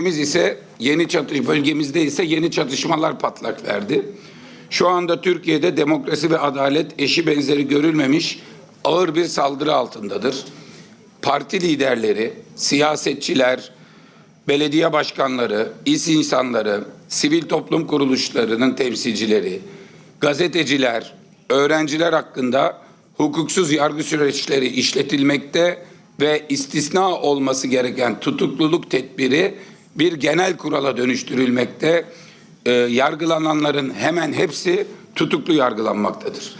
Biz ise yeni çatış bölgemizde ise yeni çatışmalar patlak verdi. Şu anda Türkiye'de demokrasi ve adalet eşi benzeri görülmemiş ağır bir saldırı altındadır. Parti liderleri, siyasetçiler, belediye başkanları, iş insanları, sivil toplum kuruluşlarının temsilcileri, gazeteciler, öğrenciler hakkında hukuksuz yargı süreçleri işletilmekte ve istisna olması gereken tutukluluk tedbiri bir genel kurala dönüştürülmekte. Ee, yargılananların hemen hepsi tutuklu yargılanmaktadır.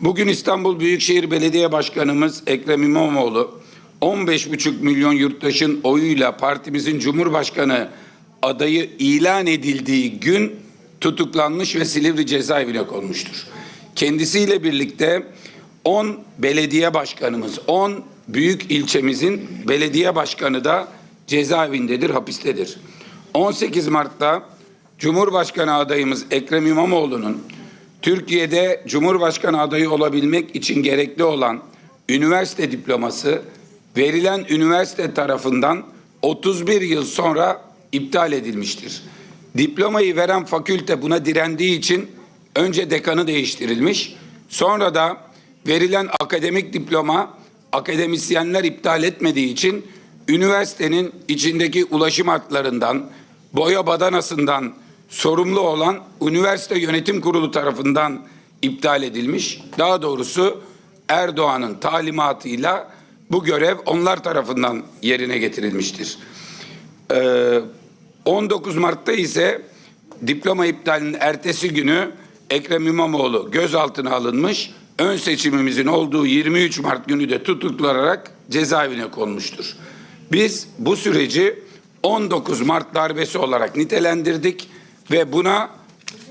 Bugün İstanbul Büyükşehir Belediye Başkanımız Ekrem İmamoğlu 15,5 milyon yurttaşın oyuyla partimizin Cumhurbaşkanı adayı ilan edildiği gün tutuklanmış ve Silivri cezaevine konmuştur. Kendisiyle birlikte 10 belediye başkanımız, 10 büyük ilçemizin belediye başkanı da cezaevindedir, hapistedir. 18 Mart'ta Cumhurbaşkanı adayımız Ekrem İmamoğlu'nun Türkiye'de Cumhurbaşkanı adayı olabilmek için gerekli olan üniversite diploması verilen üniversite tarafından 31 yıl sonra iptal edilmiştir. Diplomayı veren fakülte buna direndiği için önce dekanı değiştirilmiş, sonra da verilen akademik diploma akademisyenler iptal etmediği için üniversitenin içindeki ulaşım hatlarından, boya badanasından sorumlu olan üniversite yönetim kurulu tarafından iptal edilmiş. Daha doğrusu Erdoğan'ın talimatıyla bu görev onlar tarafından yerine getirilmiştir. Ee, 19 Mart'ta ise diploma iptalinin ertesi günü Ekrem İmamoğlu gözaltına alınmış. Ön seçimimizin olduğu 23 Mart günü de tutuklanarak cezaevine konmuştur. Biz bu süreci 19 Mart darbesi olarak nitelendirdik ve buna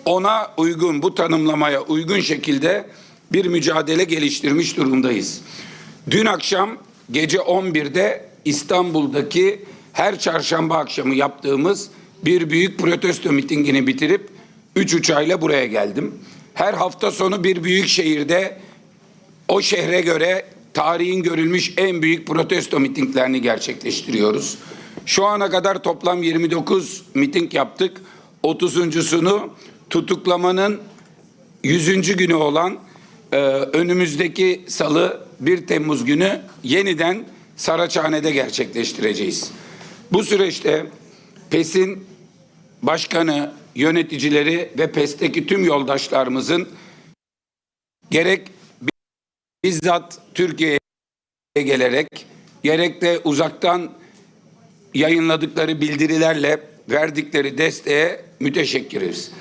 ona uygun bu tanımlamaya uygun şekilde bir mücadele geliştirmiş durumdayız. Dün akşam gece 11'de İstanbul'daki her çarşamba akşamı yaptığımız bir büyük protesto mitingini bitirip üç uçağıyla buraya geldim. Her hafta sonu bir büyük şehirde o şehre göre tarihin görülmüş en büyük protesto mitinglerini gerçekleştiriyoruz. Şu ana kadar toplam 29 miting yaptık. 30.sunu tutuklamanın 100. günü olan e, önümüzdeki salı 1 Temmuz günü yeniden Saraçhane'de gerçekleştireceğiz. Bu süreçte PES'in başkanı, yöneticileri ve PES'teki tüm yoldaşlarımızın gerek bizzat Türkiye'ye gelerek gerek de uzaktan yayınladıkları bildirilerle verdikleri desteğe müteşekkiriz.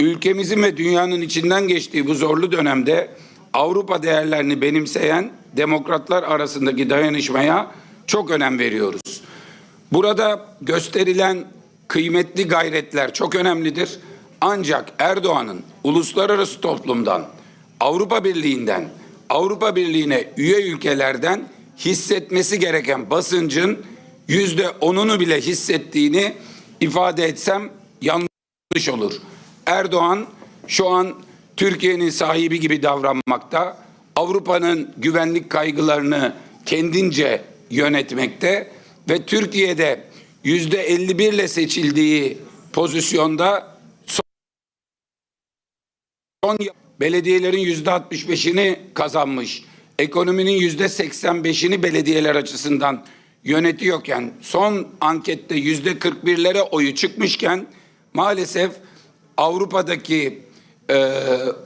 Ülkemizin ve dünyanın içinden geçtiği bu zorlu dönemde Avrupa değerlerini benimseyen demokratlar arasındaki dayanışmaya çok önem veriyoruz. Burada gösterilen kıymetli gayretler çok önemlidir. Ancak Erdoğan'ın uluslararası toplumdan, Avrupa Birliği'nden, Avrupa Birliği'ne üye ülkelerden hissetmesi gereken basıncın yüzde onunu bile hissettiğini ifade etsem yanlış olur. Erdoğan şu an Türkiye'nin sahibi gibi davranmakta, Avrupa'nın güvenlik kaygılarını kendince yönetmekte ve Türkiye'de yüzde 51 ile seçildiği pozisyonda son belediyelerin yüzde 65'ini kazanmış. Ekonominin yüzde 85'ini belediyeler açısından yönetiyorken son ankette yüzde 41'lere oyu çıkmışken maalesef Avrupa'daki e,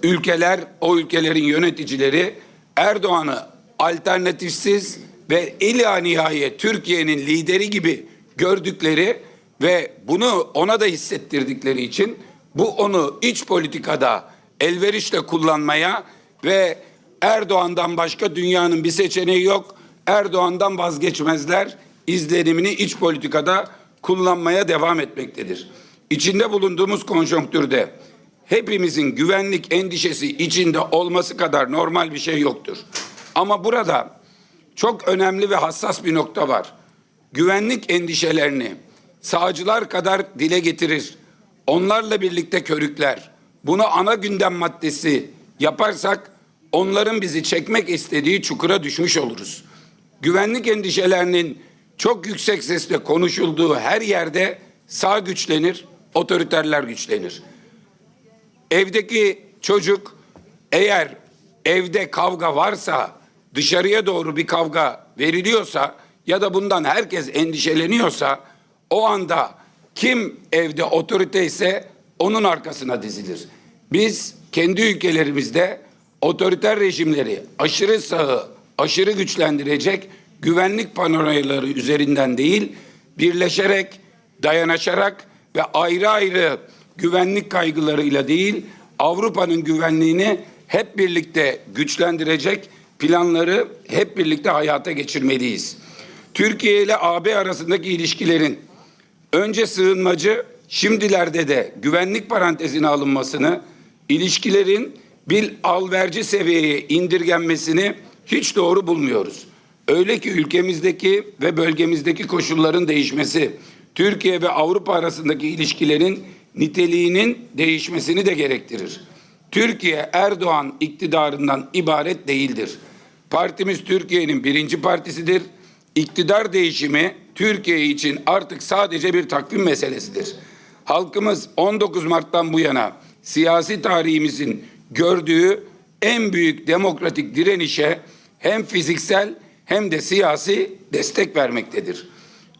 ülkeler o ülkelerin yöneticileri Erdoğan'ı alternatifsiz ve ila nihayet Türkiye'nin lideri gibi gördükleri ve bunu ona da hissettirdikleri için bu onu iç politikada elverişle kullanmaya ve Erdoğan'dan başka dünyanın bir seçeneği yok. Erdoğan'dan vazgeçmezler. izlenimini iç politikada kullanmaya devam etmektedir. İçinde bulunduğumuz konjonktürde hepimizin güvenlik endişesi içinde olması kadar normal bir şey yoktur. Ama burada çok önemli ve hassas bir nokta var. Güvenlik endişelerini sağcılar kadar dile getirir. Onlarla birlikte körükler. Bunu ana gündem maddesi yaparsak onların bizi çekmek istediği çukura düşmüş oluruz. Güvenlik endişelerinin çok yüksek sesle konuşulduğu her yerde sağ güçlenir, otoriterler güçlenir. Evdeki çocuk eğer evde kavga varsa dışarıya doğru bir kavga veriliyorsa ya da bundan herkes endişeleniyorsa o anda kim evde otorite ise onun arkasına dizilir. Biz kendi ülkelerimizde otoriter rejimleri aşırı sağı, aşırı güçlendirecek güvenlik panoraları üzerinden değil, birleşerek, dayanışarak ve ayrı ayrı güvenlik kaygılarıyla değil, Avrupa'nın güvenliğini hep birlikte güçlendirecek planları hep birlikte hayata geçirmeliyiz. Türkiye ile AB arasındaki ilişkilerin önce sığınmacı, şimdilerde de güvenlik parantezine alınmasını, ilişkilerin bir alverci seviyeye indirgenmesini hiç doğru bulmuyoruz. Öyle ki ülkemizdeki ve bölgemizdeki koşulların değişmesi, Türkiye ve Avrupa arasındaki ilişkilerin niteliğinin değişmesini de gerektirir. Türkiye Erdoğan iktidarından ibaret değildir. Partimiz Türkiye'nin birinci partisidir. İktidar değişimi Türkiye için artık sadece bir takvim meselesidir. Halkımız 19 Mart'tan bu yana siyasi tarihimizin gördüğü en büyük demokratik direnişe hem fiziksel hem de siyasi destek vermektedir.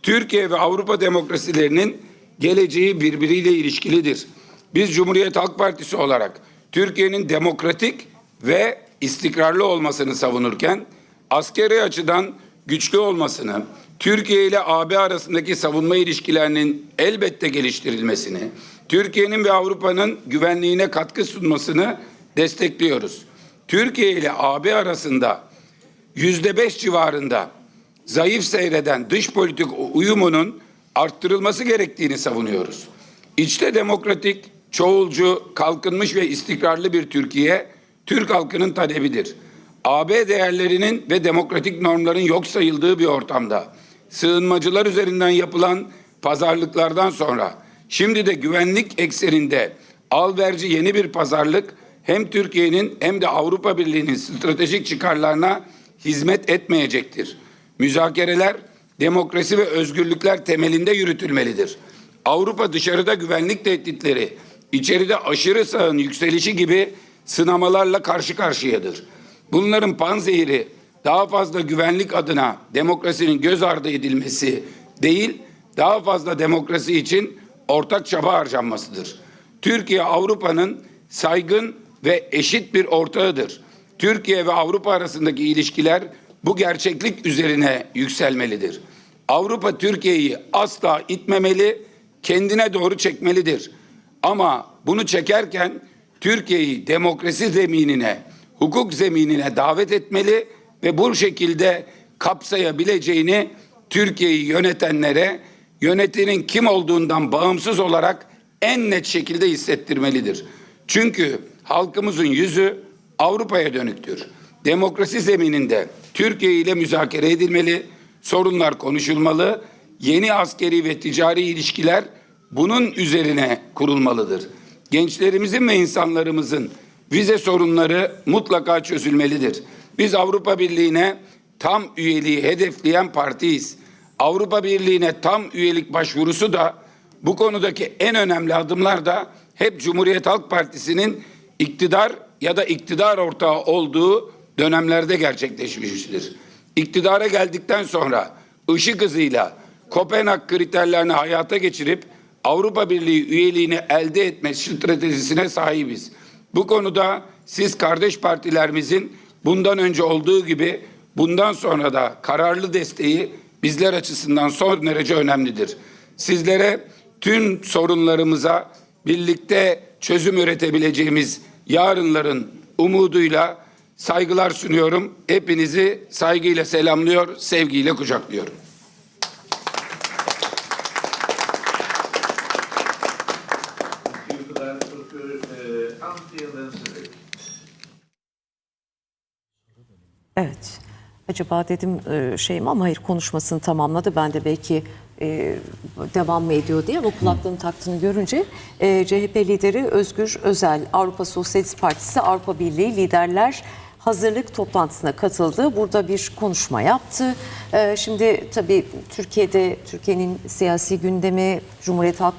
Türkiye ve Avrupa demokrasilerinin geleceği birbiriyle ilişkilidir. Biz Cumhuriyet Halk Partisi olarak Türkiye'nin demokratik ve istikrarlı olmasını savunurken askeri açıdan güçlü olmasını, Türkiye ile AB arasındaki savunma ilişkilerinin elbette geliştirilmesini, Türkiye'nin ve Avrupa'nın güvenliğine katkı sunmasını destekliyoruz. Türkiye ile AB arasında yüzde beş civarında zayıf seyreden dış politik uyumunun arttırılması gerektiğini savunuyoruz. İçte demokratik, çoğulcu, kalkınmış ve istikrarlı bir Türkiye, Türk halkının talebidir. AB değerlerinin ve demokratik normların yok sayıldığı bir ortamda, sığınmacılar üzerinden yapılan pazarlıklardan sonra, şimdi de güvenlik ekseninde alverci yeni bir pazarlık, hem Türkiye'nin hem de Avrupa Birliği'nin stratejik çıkarlarına hizmet etmeyecektir. Müzakereler demokrasi ve özgürlükler temelinde yürütülmelidir. Avrupa dışarıda güvenlik tehditleri, içeride aşırı sağın yükselişi gibi sınamalarla karşı karşıyadır. Bunların panzehiri daha fazla güvenlik adına demokrasinin göz ardı edilmesi değil, daha fazla demokrasi için ortak çaba harcanmasıdır. Türkiye Avrupa'nın saygın ve eşit bir ortağıdır. Türkiye ve Avrupa arasındaki ilişkiler bu gerçeklik üzerine yükselmelidir. Avrupa Türkiye'yi asla itmemeli, kendine doğru çekmelidir. Ama bunu çekerken Türkiye'yi demokrasi zeminine, hukuk zeminine davet etmeli ve bu şekilde kapsayabileceğini Türkiye'yi yönetenlere yönetinin kim olduğundan bağımsız olarak en net şekilde hissettirmelidir. Çünkü halkımızın yüzü Avrupa'ya dönüktür. Demokrasi zemininde Türkiye ile müzakere edilmeli, sorunlar konuşulmalı, yeni askeri ve ticari ilişkiler bunun üzerine kurulmalıdır. Gençlerimizin ve insanlarımızın vize sorunları mutlaka çözülmelidir. Biz Avrupa Birliği'ne tam üyeliği hedefleyen partiyiz. Avrupa Birliği'ne tam üyelik başvurusu da bu konudaki en önemli adımlar da hep Cumhuriyet Halk Partisi'nin iktidar ya da iktidar ortağı olduğu dönemlerde gerçekleşmiştir. İktidara geldikten sonra ışık hızıyla Kopenhag kriterlerini hayata geçirip Avrupa Birliği üyeliğini elde etme stratejisine sahibiz. Bu konuda siz kardeş partilerimizin bundan önce olduğu gibi bundan sonra da kararlı desteği bizler açısından son derece önemlidir. Sizlere tüm sorunlarımıza birlikte çözüm üretebileceğimiz yarınların umuduyla saygılar sunuyorum. Hepinizi saygıyla selamlıyor, sevgiyle kucaklıyorum. Evet. Acaba dedim e, şey mi ama hayır konuşmasını tamamladı. Ben de belki e, devam mı ediyor diye ama kulaklığını taktığını görünce e, CHP lideri Özgür Özel, Avrupa Sosyalist Partisi, Avrupa Birliği liderler hazırlık toplantısına katıldı. Burada bir konuşma yaptı. Ee, Şimdi tabii Türkiye'de Türkiye'nin siyasi gündemi Cumhuriyet Halk Partisi